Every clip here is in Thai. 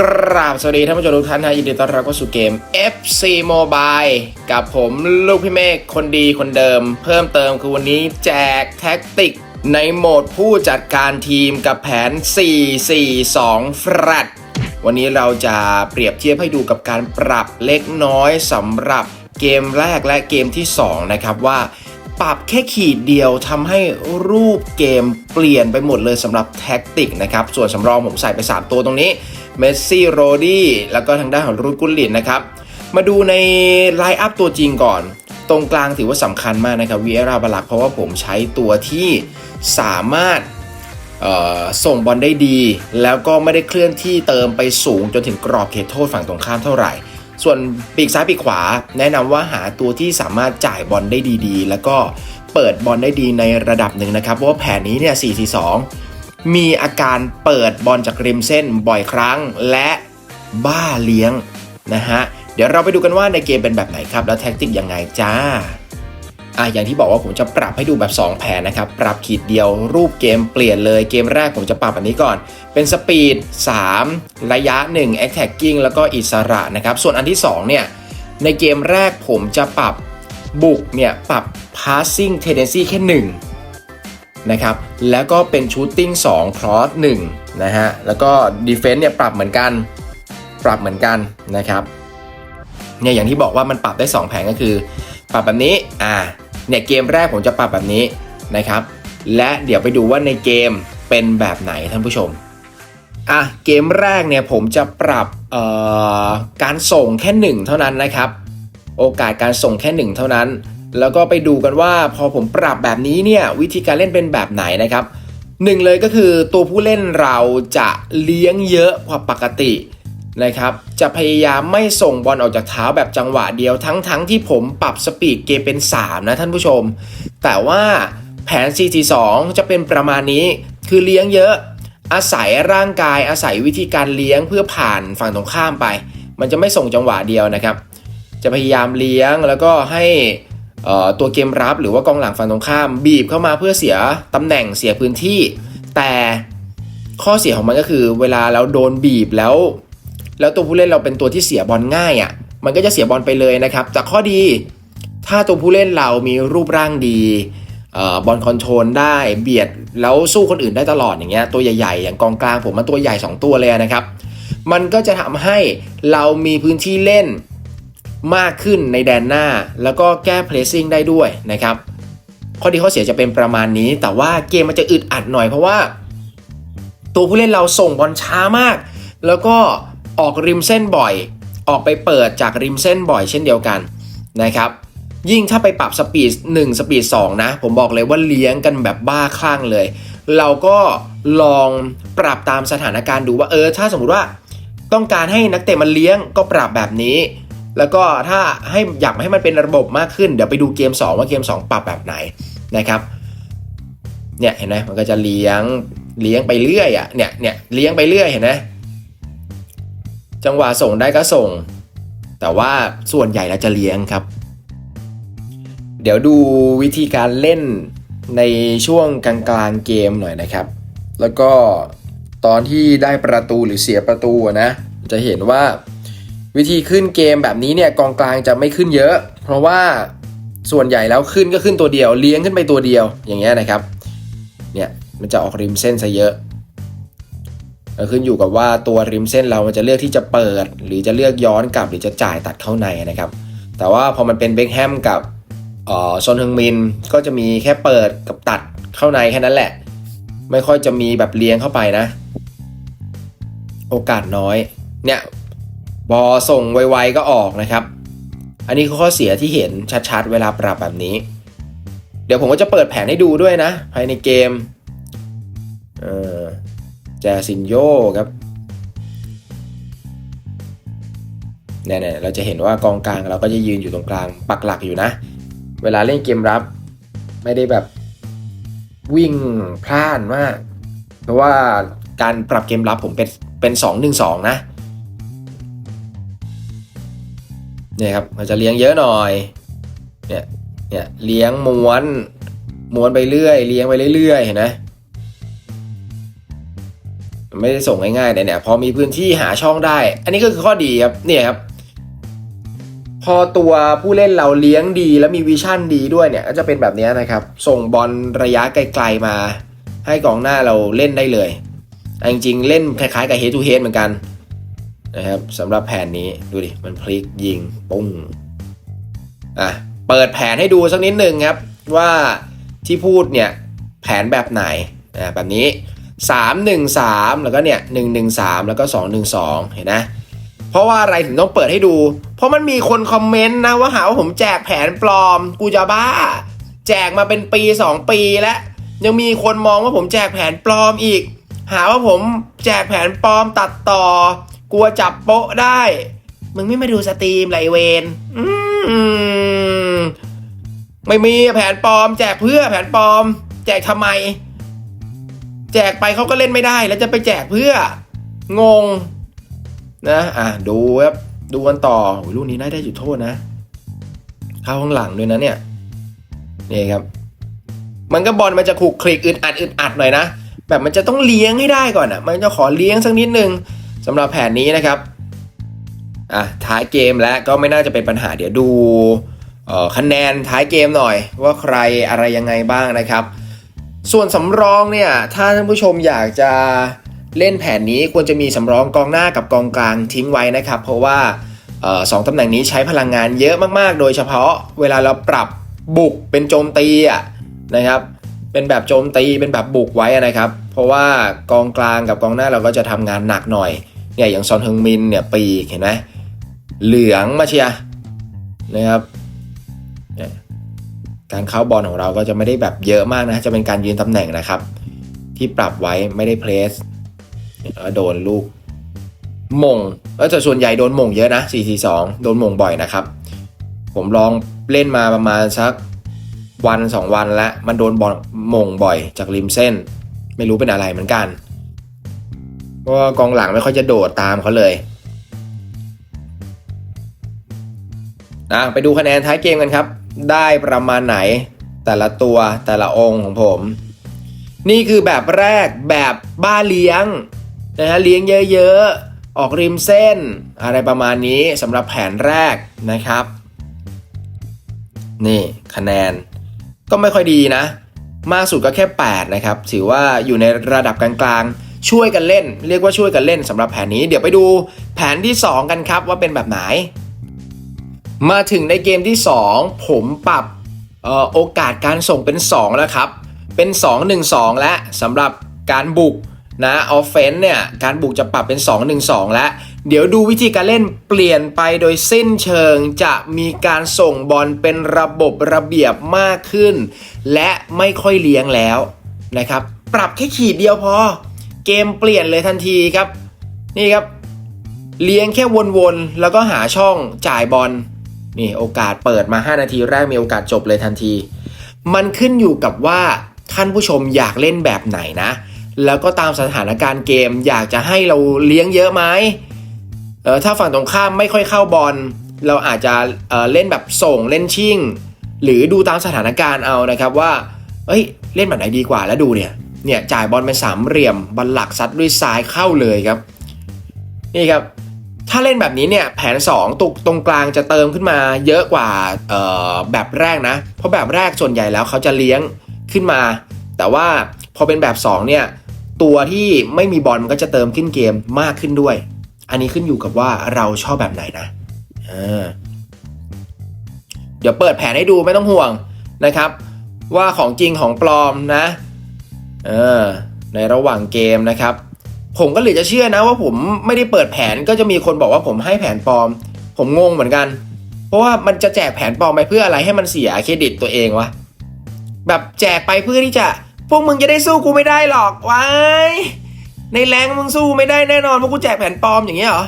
กราบสวัสดีท่านผู้ชมทุกท่านนะยินดีต้อนรับเข้าสู่เกม FC Mobile กับผมลูกพี่เมฆคนดีคนเดิม เพิ่มเติมคือวันนี้แจกแท็กติกในโหมดผู้จัดการทีมกับแผน 4-4-2 f r a t วันนี้เราจะเปรียบเทียบให้ดูกับการปรับเล็กน้อยสำหรับเกมแรกและเกมที่ 2 นะครับว่า ปรับแค่ขีดเดียวทำให้รูปเกมเปลี่ยนไปหมดเลยสำหรับแท็กติกนะครับ ส่วนสำรองผมใส่ไป 3 ตัวตรงนี้เมสซี่โรดี้แล้วก็ทางด้านของรูดกุลลินนะครับ มาดูในไลน์อัพตัวจริงก่อน ตรงกลางถือว่าสำคัญมากนะครับวีเอราบาลักเพราะว่าผมใช้ตัวที่สามารถส่งบอลได้ดี แล้วก็ไม่ได้เคลื่อนที่เติมไปสูงจนถึงกรอบเขตโทษฝั่งตรงข้ามเท่าไหร่ ส่วนปีกซ้ายปีกขวา แนะนำว่าหาตัวที่สามารถจ่ายบอลได้ดีๆ แล้วก็เปิดบอลได้ดีในระดับหนึ่งนะครับ เพราะว่าแผนนี้เนี่ย 4-4-2 มีอาการเปิดบอลจากริมเส้นบ่อยครั้งและบ้าเลี้ยงนะฮะ เดี๋ยวเราไปดูกันว่าในเกมเป็นแบบไหนครับ แล้วแท็กติกยังไงจ้า อะอย่างที่บอกว่าผมจะปรับให้ดูแบบ 2 แผนนะครับ ปรับขีดเดียวรูปเกมเปลี่ยนเลยเกมแรกผมจะปรับแบบนี้ก่อน เป็นสปีด 3 ระยะ 1 attacking แล้วก็อิสระนะครับ ส่วนอันที่ 2 เนี่ย ในเกมแรกผมจะปรับบุกเนี่ย ปรับ passing tendency แค่ 1 นะครับ แล้วก็เป็น shooting 2 cross 1 นะฮะ แล้วก็ defense เนี่ย ปรับเหมือนกัน ปรับเหมือนกันนะครับเนี่ยอย่างที่บอกว่ามันปรับได้ 2 แผนก็คือ ปรับแบบนี้อ่า เนี่ยเกมแรกผมจะปรับแบบนี้นะครับ และเดี๋ยวไปดูว่าในเกมเป็นแบบไหนท่านผู้ชมอะเกมแรกเนี่ยผมจะปรับเอ่อการส่งแค่หนึ่งเท่านั้นนะครับ โอกาสการส่งแค่หนึ่งเท่านั้น แล้วก็ไปดูกันว่าพอผมปรับแบบนี้เนี่ยวิธีการเล่นเป็นแบบไหนนะครับหนึ่งเลยก็คือตัวผู้เล่นเราจะเลี้ยงเยอะกว่าปกติ นะครับจะพยายามไม่ส่งบอลออกจากเท้าแบบจังหวะเดียวทั้งทั้งที่ผมปรับสปีดเกมเป็น 3 นะท่านผู้ชม แต่ว่าแผน 4-4-2 จะเป็นประมาณนี้คือเลี้ยงเยอะ อาศัยร่างกายอาศัยวิธีการเลี้ยงเพื่อผ่านฝั่งตรงข้ามไป มันจะไม่ส่งจังหวะเดียวนะครับ จะพยายามเลี้ยงแล้วก็ให้ตัวเกมรับหรือว่ากองหลังฝั่งตรงข้าม บีบเข้ามาเพื่อเสียตำแหน่งเสียพื้นที่ แต่ข้อเสียของมันก็คือเวลาเราโดนบีบแล้ว แล้วตัวผู้เล่นเราเป็นตัวที่เสียบอลง่ายอะ่ะ มันก็จะเสียบอลไปเลยนะครับ แต่ข้อดี ถ้าตัวผู้เล่นเรามีรูปร่างดีเอ่อบอลคอนโทรลได้เบียดแล้วสู้คนอื่นได้ตลอดอย่างเงี้ยตัวใหญ่ๆ อย่างกองกลางผมมันตัวใหญ่ 2 ตัวเลยนะครับ มันก็จะทำให้เรามีพื้นที่เล่นมากขึ้นในแดนหน้า แล้วก็แก้เพลสซิ่งได้ด้วยนะครับ ข้อดีข้อเสียจะเป็นประมาณนี้ แต่ว่าเกมมันจะอึดอัดหน่อยเพราะว่า ตัวผู้เล่นเราส่งบอลช้ามาก แล้วก็ ออกริมเส้นบ่อย ออกไปเปิดจากริมเส้นบ่อยเช่นเดียวกันนะครับยิ่งถ้าไปปรับสปีด1สปีด2นะ ผมบอกเลยว่าเลี้ยงกันแบบบ้าคลั่งเลย เราก็ลองปรับตามสถานการณ์ดูว่าเออ ถ้าสมมติว่าต้องการให้นักเตะมันเลี้ยงก็ปรับแบบนี้ แล้วก็ถ้าให้อยากให้มันเป็นระบบมากขึ้น เดี๋ยวไปดูเกม 2 ว่าเกม 2 ปรับแบบไหนนะครับเนี่ยเห็นไหมมันก็จะเลี้ยงเลี้ยงไปเรื่อยอะเนี่ยเนี่ยเลี้ยงไปเรื่อยเห็นไหม จังหวะส่งได้ก็ส่ง แต่ว่าส่วนใหญ่แล้วจะเลี้ยงครับ เดี๋ยวดูวิธีการเล่นในช่วงกลางๆเกมหน่อยนะครับ แล้วก็ตอนที่ได้ประตูหรือเสียประตูนะ จะเห็นว่าวิธีขึ้นเกมแบบนี้เนี่ยกองกลางจะไม่ขึ้นเยอะ เพราะว่าส่วนใหญ่แล้วขึ้นก็ขึ้นตัวเดียว เลี้ยงขึ้นไปตัวเดียวอย่างเงี้ยนะครับเนี่ยมันจะออกริมเส้นซะเยอะ ขึ้นอยู่กับว่าตัวริมเส้นเรามันจะเลือกที่จะเปิด หรือจะเลือกย้อนกลับหรือจะจ่ายตัดเข้าในนะครับ แต่ว่าพอมันเป็นเบคแฮมกับเอ่อซอนฮึงมินก็จะมีแค่เปิดกับตัดเข้าในแค่นั้นแหละ ไม่ค่อยจะมีแบบเลี้ยงเข้าไปนะ โอกาสน้อย เนี่ยบอส่งไวๆก็ออกนะครับ อันนี้ข้อเสียที่เห็นชัดๆ เวลาปรับแบบนี้ เดี๋ยวผมก็จะเปิดแผนให้ดูด้วยนะ ภายในเกม เออ แจซินโยครับเนี่ยเราจะเห็นว่ากองกลางเราก็จะยืนอยู่ตรงกลางปักหลักอยู่นะ เวลาเล่นเกมรับ ไม่ได้แบบวิ่งพลานมาก เพราะว่าการปรับเกมรับผมเป็นเป็นสองหนึ่งสองนะเนี่ยครับมันจะเลี้ยงเยอะหน่อยเนี่ยเนี่ยเลี้ยงม้วนม้วนไปเรื่อย เลี้ยงไปเรื่อยเห็นไหม ไม่ได้ส่งง่ายๆแต่เนี่ยพอมีพื้นที่หาช่องได้ อันนี้ก็คือข้อดีครับเนี่ยครับ พอตัวผู้เล่นเราเลี้ยงดีแล้วมีวิชั่นดีด้วยเนี่ยก็จะเป็นแบบนี้นะครับ ส่งบอลระยะไกลๆมา ให้กองหน้าเราเล่นได้เลยจริงๆเล่นคล้ายๆกับ head to head เหมือนกันนะครับสำหรับแผนนี้ดูดิมันพลิกยิงปุ้งอะเปิดแผนให้ดูสักนิดหนึ่งครับว่าที่พูดเนี่ยแผนแบบไหนอ่าแบบนี้ 3 1 3 แล้วก็เนี่ย1 1 3 แล้วก็ 2 1 2 เห็นนะเพราะว่าอะไรถึงต้องเปิดให้ดู เพราะมันมีคนคอมเมนต์นะว่าหาว่าผมแจกแผนปลอม กูจะบ้า แจกมาเป็นปี 2 ปีแล้วยังมีคนมองว่าผมแจกแผนปลอมอีก หาว่าผมแจกแผนปลอมตัดต่อ กลัวจับโป๊ะได้ มึงไม่มาดูสตรีมไรเวนอืมไม่มีแผนปลอม แจกเพื่อแผนปลอม แจกทำไม แจกไปเขาก็เล่นไม่ได้แล้วจะไปแจกเพื่องงนะอะดูครับดูกันต่อลูกนี้น่าได้จุดโทษนะ เข้าข้างหลังด้วยนะเนี่ยนี่ครับ มันก็บอลมันจะขลุกคลิกอึดอัดอึดอัดหน่อยนะแบบมันจะต้องเลี้ยงให้ได้ก่อนอะ มันจะขอเลี้ยงสักนิดนึงสำหรับแผนนี้นะครับอะท้ายเกมแล้วก็ไม่น่าจะเป็นปัญหาเดี๋ยวดูคะแนนท้ายเกมหน่อย ว่าใครอะไรยังไงบ้างนะครับ ส่วนสำรองเนี่ยถ้าท่านผู้ชมอยากจะเล่นแผนนี้ควรจะมีสำรองกองหน้ากับกองกลางทิ้งไว้นะครับ เพราะว่าออสองตำแหน่งนี้ใช้พลังงานเยอะมากๆ โดยเฉพาะเวลาเราปรับบุกเป็นโจมตีอะนะครับเป็นแบบโจมตีเป็นแบบบุกไว้นะครับ เพราะว่ากองกลางกับกองหน้าเราก็จะทำงานหนักหน่อยเนี่ยอย่างซอนเฮงมินเนี่ยปีเห็นไหมเหลืองมาเชียนะครับ การเข้าบอลของเราก็จะไม่ได้แบบเยอะมากนะจะเป็นการยืนตำแหน่งนะครับ ที่ปรับไว้ไม่ได้เพลสแล้วโดนลูกมงแล้วแต่ส่วนใหญ่โดนมงเยอะนะ 4-4-2 โดนมงบ่อยนะครับ ผมลองเล่นมาประมาณสักวันสองวันแล้วมันโดนบอลมงบ่อย จากริมเส้น ไม่รู้เป็นอะไรเหมือนกันเพราะกองหลังไม่ค่อยจะโดดตามเขาเลยอะไปดูคะแนนท้ายเกมกันครับได้ประมาณไหน แต่ละตัวแต่ละองค์ของผม นี่คือแบบแรกแบบบ้าเลี้ยงนะฮะเลี้ยงเยอะๆ ออกริมเส้น อะไรประมาณนี้สำหรับแผนแรกนะครับ นี่คะแนนก็ไม่ค่อยดีนะ มากสุดก็แค่ 8 นะครับ ถือว่าอยู่ในระดับกลางๆ ช่วยกันเล่น เรียกว่าช่วยกันเล่นสำหรับแผนนี้ เดี๋ยวไปดูแผนที่ 2 กันครับว่าเป็นแบบไหน มาถึงในเกมที่ 2 ผมปรับออโอกาสการส่งเป็น 2 แล้วครับ เป็น 2-1-2 และสำหรับการบุกนะออฟเฟนเนี่ยการบุกจะปรับเป็น 2-1-2 แล้วเดี๋ยวดูวิธีการเล่นเปลี่ยนไปโดยสิ้นเชิงจะมีการส่งบอลเป็นระบบระเบียบมากขึ้น และไม่ค่อยเลี้ยงแล้วนะครับ ปรับแค่ขีดเดียวพอ เกมเปลี่ยนเลยทันทีครับ นี่ครับ เลี้ยงแค่วนๆ แล้วก็หาช่องจ่ายบอล นี่โอกาสเปิดมา 5 นาทีแรกมีโอกาสจบเลยทันที มันขึ้นอยู่กับว่าท่านผู้ชมอยากเล่นแบบไหนนะ แล้วก็ตามสถานการณ์เกมอยากจะให้เราเลี้ยงเยอะไหมเออถ้าฝั่งตรงข้ามไม่ค่อยเข้าบอลเราอาจจะเออเล่นแบบส่งเล่นชิ่ง หรือดูตามสถานการณ์เอานะครับว่าเอ้ยเล่นแบบไหนดีกว่าแล้วดูเนี่ยเนี่ยจ่ายบอลเป็นสามเหลี่ยมบอลหลักซัดด้วยซ้ายเข้าเลยครับ นี่ครับ ถ้าเล่นแบบนี้เนี่ยแผน 2ตรงตรงกลางจะเติมขึ้นมาเยอะกว่าแบบแรกนะ เพราะแบบแรกส่วนใหญ่แล้วเขาจะเลี้ยงขึ้นมา แต่ว่าพอเป็นแบบ2เนี่ยตัวที่ไม่มีบอลมันก็จะเติมขึ้นเกมมากขึ้นด้วย อันนี้ขึ้นอยู่กับว่าเราชอบแบบไหนนะเดี๋ยวเปิดแผนให้ดูไม่ต้องห่วงนะครับ ว่าของจริงของปลอมนะเออในระหว่างเกมนะครับ ผมก็เหลือจะเชื่อนะว่าผมไม่ได้เปิดแผนก็จะมีคนบอกว่าผมให้แผนปลอม ผมงงเหมือนกัน เพราะว่ามันจะแจกแผนปลอมไปเพื่ออะไรให้มันเสียเครดิตตัวเองวะแบบแจกไปเพื่อที่จะ พวกมึงจะได้สู้กูไม่ได้หรอกวายในแรงมึงสู้ไม่ได้แน่นอนเพราะกูแจกแผนปลอมอย่างเงี้ยเหรอ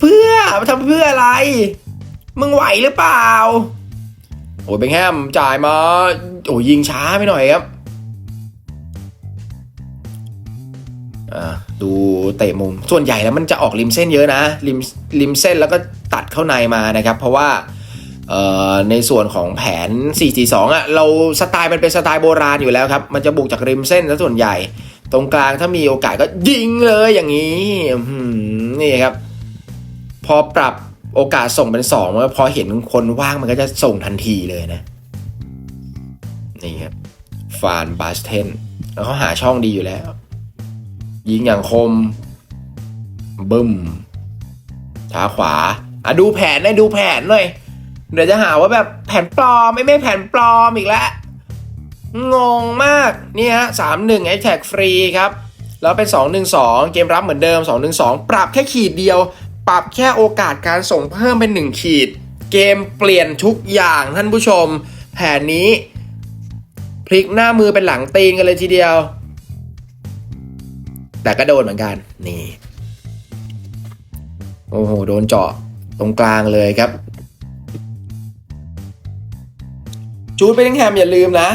เพื่อมาทำเพื่ออะไร มึงไหวหรือเปล่า โอ้ยเบงแฮมจ่ายมาโอ้ยยิงช้าไปหน่อยครับ ดูเตะมุม ส่วนใหญ่แล้วมันจะออกริมเส้นเยอะนะ ริมริมเส้นแล้วก็ตัดเข้าในมานะครับ เพราะว่าในส่วนของแผน 4-4-2อะเราสไตล์มันเป็นสไตล์โบราณอยู่แล้วครับ มันจะบุกจากริมเส้นซะส่วนใหญ่ ตรงกลางถ้ามีโอกาสก็ยิงเลยอย่างนี้นี่ครับ พอปรับโอกาสส่งเป็นสองพอเห็นคนว่างมันก็จะส่งทันทีเลยนะ นี่ครับฟานบาสเทนแล้วเขาหาช่องดีอยู่แล้ว ยิงอย่างคม บึ้มขาขวาอะดูแผนหน่อยดูแผนหน่อยเดี๋ยวจะหาว่าแบบแผนปลอมไม่ไม่แผนปลอมอีกแล้วงงมากนี่ฮะสามหนึ่งไอแท็กฟรีครับ แล้วเป็น 2 1 2 เกมรับเหมือนเดิม 2 1 2 ปรับแค่ขีดเดียว ปรับแค่โอกาสการส่งเพิ่มเป็น 1 ขีด เกมเปลี่ยนทุกอย่างท่านผู้ชม แผนนี้ พลิกหน้ามือเป็นหลังตีนกันเลยทีเดียว แต่ก็โดนเหมือนกันนี่โอ้โหโดนเจาะตรงกลางเลยครับ จูดเบลลิงแฮมอย่าลืมนะ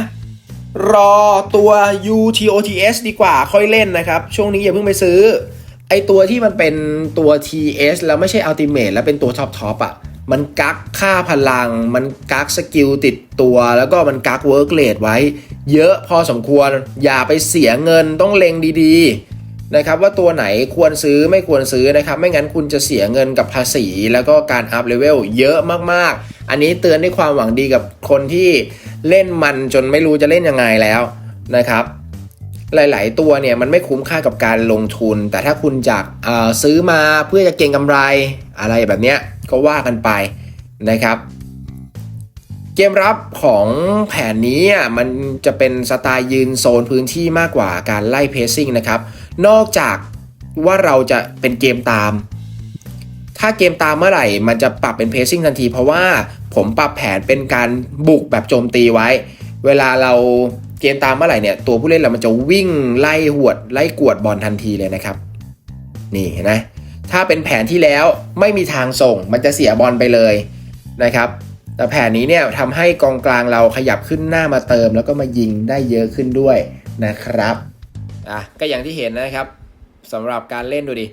รอตัว UTOTS ดีกว่าค่อยเล่นนะครับ ช่วงนี้อย่าเพิ่งไปซื้อ ไอตัวที่มันเป็นตัว TS แล้วไม่ใช่ Ultimate แล้วเป็นตัวท็อปท็อปอะมันกักค่าพลัง มันกักสกิลติดตัว แล้วก็มันกักเวิร์กเลดไว้ เยอะพอสมควรอย่าไปเสียเงินต้องเล็งดีๆ นะครับว่าตัวไหนควรซื้อไม่ควรซื้อนะครับไม่งั้นคุณจะเสียเงินกับภาษี แล้วก็การอัพเลเวลเยอะมากๆ อันนี้เตือนด้วยความหวังดีกับคนที่เล่นมันจนไม่รู้จะเล่นยังไงแล้วนะครับ หลาย ๆ ตัวเนี่ยมันไม่คุ้มค่ากับการลงทุน แต่ถ้าคุณจากซื้อมาเพื่อจะเก็งกำไรอะไรแบบเนี้ยก็ว่ากันไปนะครับเกมรับของแผนนี้อะมันจะเป็นสไตล์ยืนโซนพื้นที่มากกว่าการไล่เพสซิ่งนะครับ นอกจากว่าเราจะเป็นเกมตาม ถ้าเกมตามเมื่อไหร่ มันจะปรับเป็นเพสซิ่งทันที เพราะว่าผมปรับแผนเป็นการบุกแบบโจมตีไว้ เวลาเราเกมตามเมื่อไหร่เนี่ย ตัวผู้เล่นเรามันจะวิ่งไล่หวด ไล่กวดบอลทันทีเลยนะครับ นี่นะถ้าเป็นแผนที่แล้วไม่มีทางส่ง มันจะเสียบอลไปเลยนะครับ แต่แผนนี้เนี่ยทำให้กองกลางเราขยับขึ้นหน้ามาเติม แล้วก็มายิงได้เยอะขึ้นด้วยนะครับ อะก็อย่างที่เห็นนะครับสำหรับการเล่นดูดิ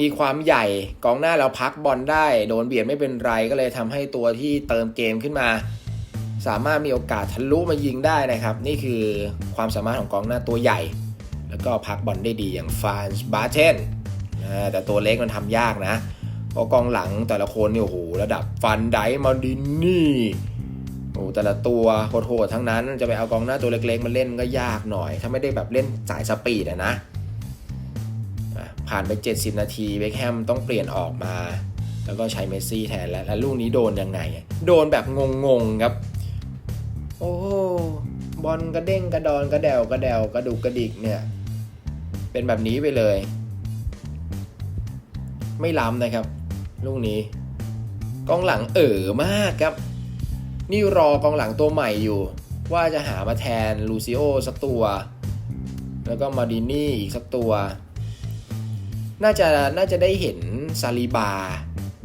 มีความใหญ่กองหน้าเราพักบอลได้ โดนเบียดไม่เป็นไรก็เลยทำให้ตัวที่เติมเกมขึ้นมา สามารถมีโอกาสทะลุมายิงได้นะครับ นี่คือความสามารถของกองหน้าตัวใหญ่ แล้วก็พักบอลได้ดีอย่างฟานบาเทนแต่ตัวเล็กมันทำยากนะเพราะกองหลังแต่ละคนเนี่ยโอ้โหระดับฟันไดมาดินนี่ อ้แต่ละตัวโหดๆทั้งนั้นจะไปเอากองหน้าตัวเล็กๆมาเล่นก็ยากหน่อย ถ้าไม่ได้แบบเล่นสายสปีดอะนะอะผ่านไป 70 นาทีเบคแฮมต้องเปลี่ยนออกมา แล้วก็ใช้เมสซี่แทนแล้วแล้วลูกนี้โดนยังไง โดนแบบงงๆครับ โอ้บอลกระเด้งกระดอนกระเดวกระเดวกระดุกกระดิกเนี่ย เป็นแบบนี้ไปเลย ไม่ล้ำนะครับ ลูกนี้กองหลังเอ๋อมากครับ นี่รอกองหลังตัวใหม่อยู่ ว่าจะหามาแทนลูซิโอสักตัว แล้วก็มาดินี่อีกสักตัว น่าจะน่าจะได้เห็นซาลีบา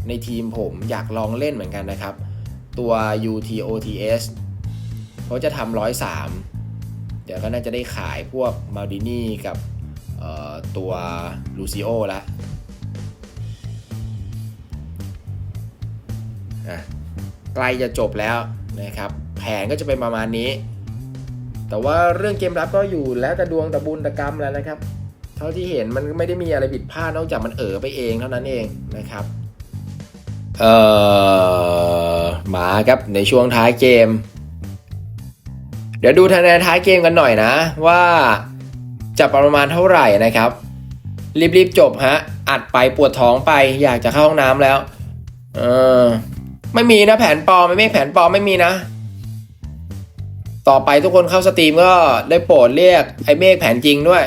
ในทีมผมอยากลองเล่นเหมือนกันนะครับ ตัว UTOTS เขาจะทำร้อยสามเดี๋ยวก็น่าจะได้ขายพวกมาดินี่กับเอ่อตัวลูซิโอละ ใกล้จะจบแล้วนะครับแผนก็จะเป็นประมาณนี้ แต่ว่าเรื่องเกมรับก็อยู่แล้วแต่ดวงแต่บุญแต่กรรมแล้วนะครับ เท่าที่เห็นมันไม่ได้มีอะไรผิดพลาดนอกจากมันเอ๋อไปเองเท่านั้นเองนะครับเอ่อมาครับในช่วงท้ายเกม เดี๋ยวดูคะแนนท้ายเกมกันหน่อยนะ ว่าจะประมาณเท่าไหร่นะครับ รีบๆจบฮะอัดไปปวดท้องไปอยากจะเข้าห้องน้ำแล้ว เออ ไม่มีนะแผนปลอมไม่มีแผนปลอมไม่มีนะ ต่อไปทุกคนเข้าสตรีมก็ได้โปรดเรียกไอ้เมฆแผนจริงด้วย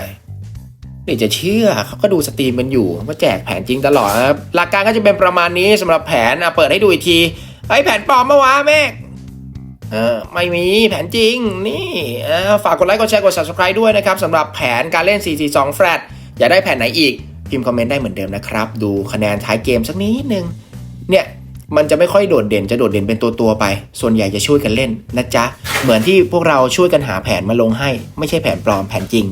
เดี๋ยวจะเชื่อเขาก็ดูสตรีมกันอยู่ว่าแจกแผนจริงตลอดนะครับหลักการก็จะเป็นประมาณนี้สำหรับแผนอะเปิดให้ดูอีกทีไอ้แผนปลอมเมื่อวะเมฆเออไม่มีแผนจริงนี่เออฝากกดไลค์กดแชร์กด subscribe ด้วยนะครับสำหรับแผนการเล่น 442 flat อยากได้แผนไหนอีก พิมพ์คอมเมนต์ได้เหมือนเดิมนะครับ ดูคะแนนท้ายเกมสักนิดนึงเนี่ย มันจะไม่ค่อยโดดเด่นจะโดดเด่นเป็นตัวตัวๆไป ส่วนใหญ่จะช่วยกันเล่นนะจ๊ะ เหมือนที่พวกเราช่วยกันหาแผนมาลงให้ ไม่ใช่แผนปลอมแผนจริง